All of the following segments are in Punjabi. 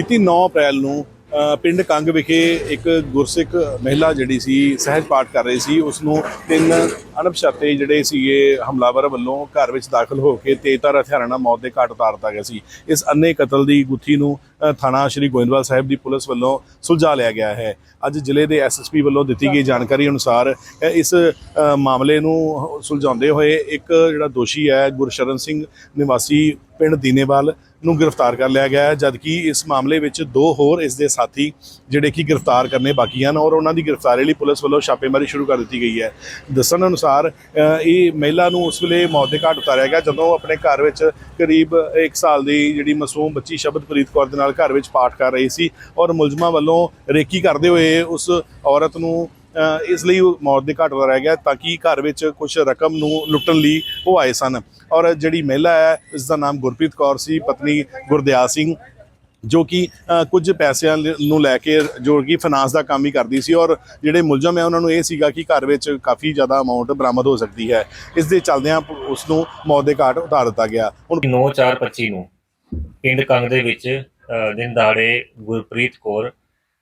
ਬੀਤੀ 9 ਅਪ੍ਰੈਲ ਨੂੰ ਪਿੰਡ ਕੰਗ ਵਿਖੇ ਇੱਕ ਗੁਰਸਿੱਖ ਮਹਿਲਾ ਜਿਹੜੀ ਸੀ, ਸਹਿਜ ਪਾਠ ਕਰ ਰਹੀ ਸੀ। ਉਸ ਨੂੰ ਤਿੰਨ ਅਣਪਛਾਤੇ ਜਿਹੜੇ ਸੀਗੇ, ਹਮਲਾਵਰ ਵੱਲੋਂ ਘਰ ਵਿੱਚ ਦਾਖਲ ਹੋ ਕੇ ਤੇਜ਼ਧਾਰ ਹਥਿਆਰਾਂ ਨਾਲ ਮੌਤ ਦੇ ਘਾਟ ਉਤਾਰ ਦਿੱਤਾ ਗਿਆ ਸੀ। ਇਸ ਅੰਨੇ ਕਤਲ ਦੀ ਗੁੱਥੀ ਨੂੰ ਥਾਣਾ ਸ਼੍ਰੀ ਗੋਇੰਦਵਾਲ ਸਾਹਿਬ ਦੀ ਪੁਲਿਸ ਵੱਲੋਂ ਸੁਲਝਾ ਲਿਆ ਗਿਆ ਹੈ। ਅੱਜ ਜ਼ਿਲ੍ਹੇ ਦੇ ਐਸਐਸਪੀ ਵੱਲੋਂ ਦਿੱਤੀ ਗਈ ਜਾਣਕਾਰੀ ਅਨੁਸਾਰ ਇਸ ਮਾਮਲੇ ਨੂੰ ਸੁਲਝਾਉਂਦੇ ਹੋਏ ਇੱਕ ਜਿਹੜਾ ਦੋਸ਼ੀ ਹੈ, ਗੁਰਸ਼ਰਨ ਸਿੰਘ ਨਿਵਾਸੀ ਪਿੰਡ ਦੀਨੇਵਾਲ ਨੂੰ ਗ੍ਰਿਫਤਾਰ ਕਰ ਲਿਆ ਗਿਆ ਹੈ, ਜਦਕਿ ਇਸ ਮਾਮਲੇ ਵਿੱਚ ਦੋ ਹੋਰ ਇਸ ਦੇ ਸਾਥੀ ਜਿਹੜੇ ਕਿ ਗ੍ਰਿਫਤਾਰ ਕਰਨੇ ਬਾਕੀ ਹਨ ਔਰ ਉਹਨਾਂ ਦੀ ਗ੍ਰਿਫਤਾਰੀ ਲਈ ਪੁਲਿਸ ਵੱਲੋਂ ਛਾਪੇਮਾਰੀ ਸ਼ੁਰੂ ਕਰ ਦਿੱਤੀ ਗਈ ਹੈ। ਦੱਸਣ ਅਨੁਸਾਰ ਇਹ ਮਹਿਲਾ ਨੂੰ ਉਸ ਵੇਲੇ ਮੌਤ ਦੇ ਘਾਟ ਉਤਾਰਿਆ ਗਿਆ ਜਦੋਂ ਉਹ ਆਪਣੇ ਘਰ ਵਿੱਚ ਕਰੀਬ 1 ਸਾਲ ਦੀ ਜਿਹੜੀ ਮਾਸੂਮ ਬੱਚੀ ਸ਼ਬਦਪ੍ਰੀਤ ਕੌਰ ਦੇ ਨਾਲ ਘਰ ਵਿੱਚ ਪਾਠ ਕਰ ਰਹੀ ਸੀ ਔਰ ਮੁਲਜ਼ਮਾਂ ਵੱਲੋਂ ਰੇਕੀ ਕਰਦੇ ਹੋਏ ਉਸ ਔਰਤ ਨੂੰ ਇਸ ਲਈ ਉਹ ਮੌਤ ਦੇ ਘਾਟ ਰਹਿ ਗਿਆ ਤਾਂ ਕਿ ਘਰ ਵਿੱਚ ਕੁਝ ਰਕਮ ਨੂੰ ਲੁੱਟਣ ਲਈ ਉਹ ਆਏ ਸਨ। ਔਰ ਜਿਹੜੀ ਮਹਿਲਾ ਹੈ ਇਸ ਦਾ ਨਾਮ ਗੁਰਪ੍ਰੀਤ ਕੌਰ ਸੀ ਪਤਨੀ ਗੁਰਦਿਆ ਸਿੰਘ ਜੋ ਕਿ ਕੁਝ ਪੈਸਿਆਂ ਨੂੰ ਲੈ ਕੇ ਜੋ ਕਿ ਫਾਈਨਾਂਸ ਦਾ ਕੰਮ ਹੀ ਕਰਦੀ ਸੀ। ਔਰ ਜਿਹੜੇ ਮੁਲਜ਼ਮ ਹੈ ਉਹਨਾਂ ਨੂੰ ਇਹ ਸੀਗਾ ਕਿ ਘਰ ਵਿੱਚ ਕਾਫੀ ਜ਼ਿਆਦਾ ਅਮਾਉਂਟ ਬਰਾਮਦ ਹੋ ਸਕਦੀ ਹੈ। ਇਸ ਦੇ ਚਲਦਿਆਂ ਉਸ ਨੂੰ ਮੌਤ ਦੇ ਘਾਟ ਉਤਾਰ ਦਿੱਤਾ ਗਿਆ। ਹੁਣ 9425 ਨੂੰ ਪਿੰਡ ਕੰਗ ਦੇ ਵਿੱਚ ਅ, ਦਿਨ ਦਹਾੜੇ ਗੁਰਪ੍ਰੀਤ ਕੌਰ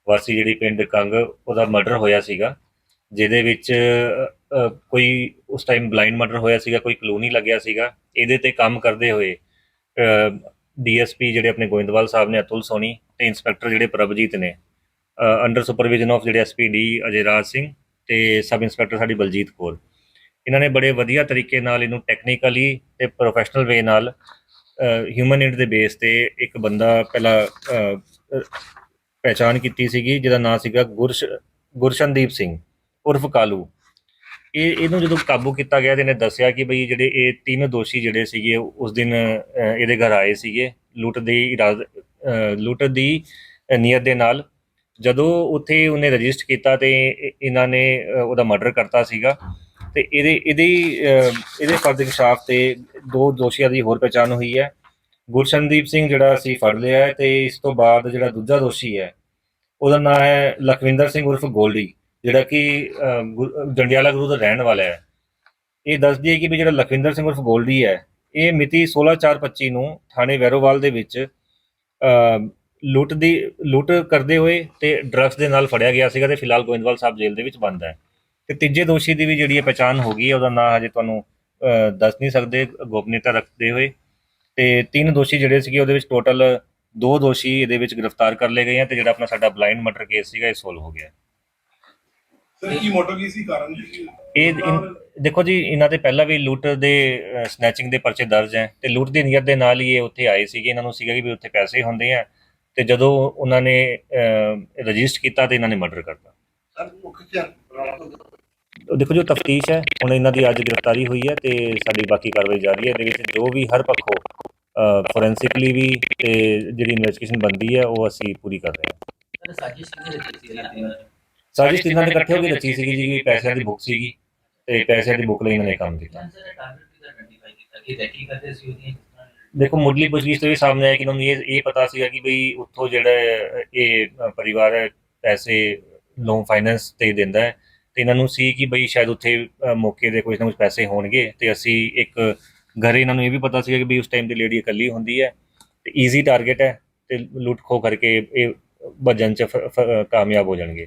ਵਾਸੀ ਜਿਹੜੀ ਪਿੰਡ ਕੰਗ, ਉਹਦਾ ਮਰਡਰ ਹੋਇਆ ਸੀਗਾ, ਜਿਹਦੇ ਵਿੱਚ ਕੋਈ ਉਸ ਟਾਈਮ ਬਲਾਈਂਡ ਮਰਡਰ ਹੋਇਆ ਸੀਗਾ, ਕੋਈ ਕਲੋਨੀ ਲੱਗਿਆ ਸੀਗਾ। ਇਹਦੇ ਤੇ ਕੰਮ ਕਰਦੇ ਹੋਏ ਡੀਐਸਪੀ ਜਿਹੜੇ ਆਪਣੇ ਗੋਇੰਦਵਾਲ ਸਾਹਿਬ ਨੇ, ਅਤੁਲ ਸੋਨੀ ਤੇ ਇੰਸਪੈਕਟਰ ਜਿਹੜੇ ਪ੍ਰਭਜੀਤ ਨੇ ਅੰਡਰ ਸੁਪਰਵਿਜ਼ਨ ਆਫ ਜਿਹੜੇ ਐਸਪੀਡੀ ਅਜੇ ਰਾਜ ਸਿੰਘ ਤੇ ਸਬ ਇੰਸਪੈਕਟਰ ਸਾਡੀ ਬਲਜੀਤ ਕੌਰ। ਇਹਨਾਂ ਨੇ ਬੜੇ ਵਧੀਆ ਤਰੀਕੇ ਨਾਲ ਇਹਨੂੰ ਟੈਕਨੀਕਲੀ ਤੇ ਪ੍ਰੋਫੈਸ਼ਨਲ ਵੇ ਨਾਲ ਹਿਊਮਨ ਨੀਡ ਦੇ ਬੇਸ ਤੇ ਇੱਕ ਬੰਦਾ ਪਹਿਲਾਂ ਪਹਿਚਾਣ ਕੀਤੀ ਸੀਗੀ, ਜਿਹਦਾ ਨਾਂ ਸੀਗਾ ਗੁਰਸ਼, ਗੁਰਸ਼ਨਦੀਪ ਸਿੰਘ, ਉਰਫ ਕਾਲੂ। ਇਹ, ਇਹਨੂੰ ਜਦੋਂ ਕਾਬੂ ਕੀਤਾ ਗਿਆ ਤੇ ਇਹਨੇ ਦੱਸਿਆ ਕਿ ਬਈ ਜਿਹੜੇ ਇਹ ਤਿੰਨ ਦੋਸ਼ੀ ਜਿਹੜੇ ਸੀਗੇ ਉਸ ਦਿਨ ਇਹਦੇ ਘਰ ਆਏ ਸੀਗੇ, ਲੁੱਟ ਦੀ ਇਰਾਦ ਲੁੱਟ ਦੀ ਨੀਅਤ ਦੇ ਨਾਲ। ਜਦੋਂ ਉੱਥੇ ਉਹਨੇ ਰਜਿਸਟਰ ਕੀਤਾ ਤੇ ਇਹਨਾਂ ਨੇ ਉਹਦਾ ਮਰਡਰ ਕਰਤਾ ਸੀਗਾ। ਤੇ ਇਹਦੇ, ਇਹਦੀ ਇਹਦੇ ਫਰਦ ਇਨਕਸ਼ਾਫ ਤੇ ਦੋ ਦੋਸ਼ੀਆਂ ਦੀ ਹੋਰ ਪਛਾਣ ਹੋਈ ਹੈ। ਗੁਰਸ਼ਨਦੀਪ ਸਿੰਘ ਜਿਹੜਾ ਅਸੀਂ ਫੜ ਲਿਆ ਹੈ ਤੇ ਇਸ ਤੋਂ ਬਾਅਦ ਜਿਹੜਾ ਦੂਜਾ ਦੋਸ਼ੀ ਹੈ ਉਹਦਾ ਨਾਮ ਹੈ ਲਖਵਿੰਦਰ ਸਿੰਘ ਉਰਫ ਗੋਲਡੀ, ਜਿਹੜਾ ਕਿ ਗੁਰ- ਜੰਡਿਆਲਾ ਗੁਰੂ ਦਾ ਰਹਿਣ ਵਾਲਾ ਹੈ। ਇਹ ਦੱਸਦੀ ਹੈ ਕਿ ਵੀ ਜਿਹੜਾ ਲਖਵਿੰਦਰ ਸਿੰਘ ਉਰਫ ਗੋਲਡੀ ਹੈ, ਇਹ ਮਿਤੀ 16/4/25 ਨੂੰ ਥਾਣੇ ਵੈਰੋਵਾਲ ਦੇ ਵਿੱਚ ਲੁੱਟ ਦੀ, ਲੁੱਟ ਕਰਦੇ ਹੋਏ ਤੇ ਡਰੱਗਸ ਦੇ ਨਾਲ ਫੜਿਆ ਗਿਆ ਸੀਗਾ ਤੇ ਫਿਲਹਾਲ ਗੋਇੰਦਵਾਲ ਸਾਹਿਬ ਜੇਲ੍ਹ ਦੇ ਵਿੱਚ ਬੰਦ ਹੈ। ਤੇ ਤੀਜੇ ਦੋਸ਼ੀ ਦੀ ਵੀ ਜਿਹੜੀ ਹੈ ਪਛਾਣ ਹੋ ਗਈ ਹੈ, ਉਹਦਾ ਨਾਂ ਹਜੇ ਤੁਹਾਨੂੰ ਦੱਸ ਨਹੀਂ ਸਕਦੇ, ਗੋਪਨੀਯਤਾ ਰੱਖਦੇ ਹੋਏ। ਤੇ ਤਿੰਨ ਦੋਸ਼ੀ ਜਿਹੜੇ ਸੀਗੇ, ਉਹਦੇ ਵਿੱਚ ਟੋਟਲ ਦੋ ਦੋਸ਼ੀ ਇਹਦੇ ਵਿੱਚ ਗ੍ਰਿਫਤਾਰ ਕਰ ਲਏ ਗਏ ਆ ਤੇ ਜਿਹੜਾ ਆਪਣਾ ਸਾਡਾ ਬਲਾਈਂਡ ਮਰਡਰ ਕੇਸ ਸੀਗਾ ਇਹ ਸੋਲਵ ਹੋ ਗਿਆ। ਸਰ ਕੀ ਮੋਟੋ ਕੀ ਸੀ ਕਾਰਨ ਇਹ ਇਨ- ਦੇਖੋ ਜੀ ਇਹਨਾਂ ਦੇ ਪਹਿਲਾਂ ਵੀ ਲੁੱਟ ਦੇ ਸਨੈਚਿੰਗ ਦੇ ਪਰਚੇ ਦਰਜ ਹੈ ਤੇ ਲੁੱਟ ਦੀ ਨੀਅਤ ਦੇ ਨਾਲ ਹੀ ਇਹ ਉੱਥੇ ਆਏ ਸੀਗੇ। ਇਹਨਾਂ ਨੂੰ ਸੀਗਾ ਕਿ ਵੀ ਉੱਥੇ ਪੈਸੇ ਹੁੰਦੇ ਆ ਤੇ ਜਦੋਂ ਉਹਨਾਂ ਨੇ ਰਜਿਸਟਰ ਕੀਤਾ ਤੇ ਇਹਨਾਂ ਨੇ ਮਰਡਰ ਕਰਤਾ। ਸਰ ਮੁੱਖ ਉਹ ਦੇਖੋ ਜੋ ਤਫਤੀਸ਼ ਹੈ। ਹੁਣ ਇਹਨਾਂ ਦੀ ਅੱਜ ਗ੍ਰਿਫਤਾਰੀ ਹੋਈ ਹੈ ਤੇ ਸਾਡੀ ਬਾਕੀ ਕਾਰਵਾਈ ਜਾਰੀ ਹੈ। ਇਹਦੇ ਵਿੱਚ ਜੋ ਵੀ ਹਰ ਪੱਖੋਂ ਫੋਰੈਂਸਿਕਲੀ ਵੀ ਤੇ ਜਿਹੜੀ ਇਨਵੈਸਟੀਗੇਸ਼ਨ ਬੰਦੀ ਹੈ ਉਹ ਅਸੀਂ ਪੂਰੀ ਕਰ ਰਹੇ ਹਾਂ। ਸਾਜਿਸ਼ ਕਿਹਨੇ ਰਚੀ ਸੀ ਇਹਨਾਂ ਤਿੰਨਾਂ ਨੇ? ਸਾਜੀ ਤਿੰਨਾਂ ਦੇ ਇਕੱਠੇ ਹੋ ਕੇ ਰਚੀ ਸੀਗੀ ਜੀ ਪੈਸਿਆਂ ਦੀ ਬੁੱਕ ਸੀਗੀ ਤੇ ਪੈਸਿਆਂ ਦੀ ਬੁੱਕ ਲਈ ਇਹਨਾਂ ਨੇ ਕੰਮ ਕੀਤਾ। ਸਰ ਇਹ ਟਾਰਗੇਟ ਕਿਹਦਾ ਆਇਡੈਂਟੀਫਾਈ ਕੀਤਾ? ਕਿ ਰੈਕੀ ਕਰਦੇ ਸੀ ਉਹਦੀਆਂ ਕਿਸ ਤਰ੍ਹਾਂ ਦੇਖੋ ਮੁੱਢਲੀ ਪੁੱਛਗਿੱਛ ਤੋਂ ਇਹ ਸਾਹਮਣੇ ਆਇਆ ਕਿ ਉਹਨਾਂ ਨੂੰ ਇਹ ਇਹ ਪਤਾ ਸੀਗਾ ਕਿ ਬਈ ਉੱਥੋਂ ਜਿਹੜਾ ਇਹ ਪਰਿਵਾਰ ਹੈ ਪੈਸੇ ਲੋਨ ਫਾਈਨੈਂਸ ਤੇ ਦਿੰਦਾ ਹੈ। ਤੇ ਇਹਨਾਂ ਨੂੰ ਸੀ ਕਿ ਬਈ ਸ਼ਾਇਦ ਉੱਥੇ ਮੌਕੇ ਦੇ ਕੁਝ ਨਾ ਕੁਝ ਪੈਸੇ ਹੋਣਗੇ ਤੇ ਅਸੀਂ ਇੱਕ ਘਰੇ ਇਹਨਾਂ ਨੂੰ ਇਹ ਵੀ ਪਤਾ ਸੀਗਾ ਕਿ ਵੀ ਉਸ ਟਾਈਮ ਦੀ ਲੇਡੀ ਇਕੱਲੀ ਹੁੰਦੀ ਹੈ ਤੇ ਈਜ਼ੀ ਟਾਰਗੇਟ ਹੈ ਤੇ ਲੁੱਟ ਖੋ ਕਰਕੇ ਇਹ ਭੱਜਣ ਚ ਫ- ਕਾਮਯਾਬ ਹੋ ਜਾਣਗੇ।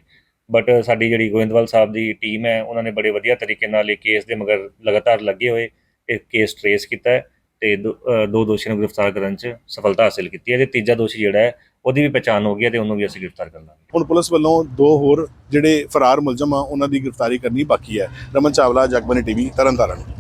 ਬਟ ਸਾਡੀ ਜਿਹੜੀ ਗੋਇੰਦਵਾਲ ਸਾਹਿਬ ਦੀ ਟੀਮ ਹੈ ਉਹਨਾਂ ਨੇ ਬੜੇ ਵਧੀਆ ਤਰੀਕੇ ਨਾਲ ਇਹ ਕੇਸ ਦੇ ਮਗਰ ਲਗਾਤਾਰ ਲੱਗੇ ਹੋਏ ਇਹ ਕੇਸ ਟਰੇਸ ਕੀਤਾ ਹੈ ਤੇ ਦੋ ਅ, ਦੋ ਦੋਸ਼ੀਆਂ ਨੂੰ ਗ੍ਰਿਫਤਾਰ ਕਰਨ 'ਚ ਸਫਲਤਾ ਹਾਸਲ ਕੀਤੀ ਹੈ ਤੇ ਤੀਜਾ ਦੋਸ਼ੀ ਜਿਹੜਾ ਹੈ ਉਹਦੀ ਵੀ ਪਛਾਣ ਹੋ ਗਈ ਹੈ ਤੇ ਉਹਨੂੰ ਵੀ ਅਸੀਂ ਗ੍ਰਿਫਤਾਰ ਕਰ ਲਾਂਗੇ। ਹੁਣ ਪੁਲਿਸ ਵੱਲੋਂ ਦੋ ਹੋਰ ਜਿਹੜੇ ਫਰਾਰ ਮੁਲਜ਼ਮ ਆ ਉਹਨਾਂ ਦੀ ਗ੍ਰਿਫਤਾਰੀ ਕਰਨੀ ਬਾਕੀ ਹੈ। ਰਮਨ ਚਾਵਲਾ ਜਗਬਾਨੀ ਟੀਵੀ ਤਰਨਤਾਰਨ।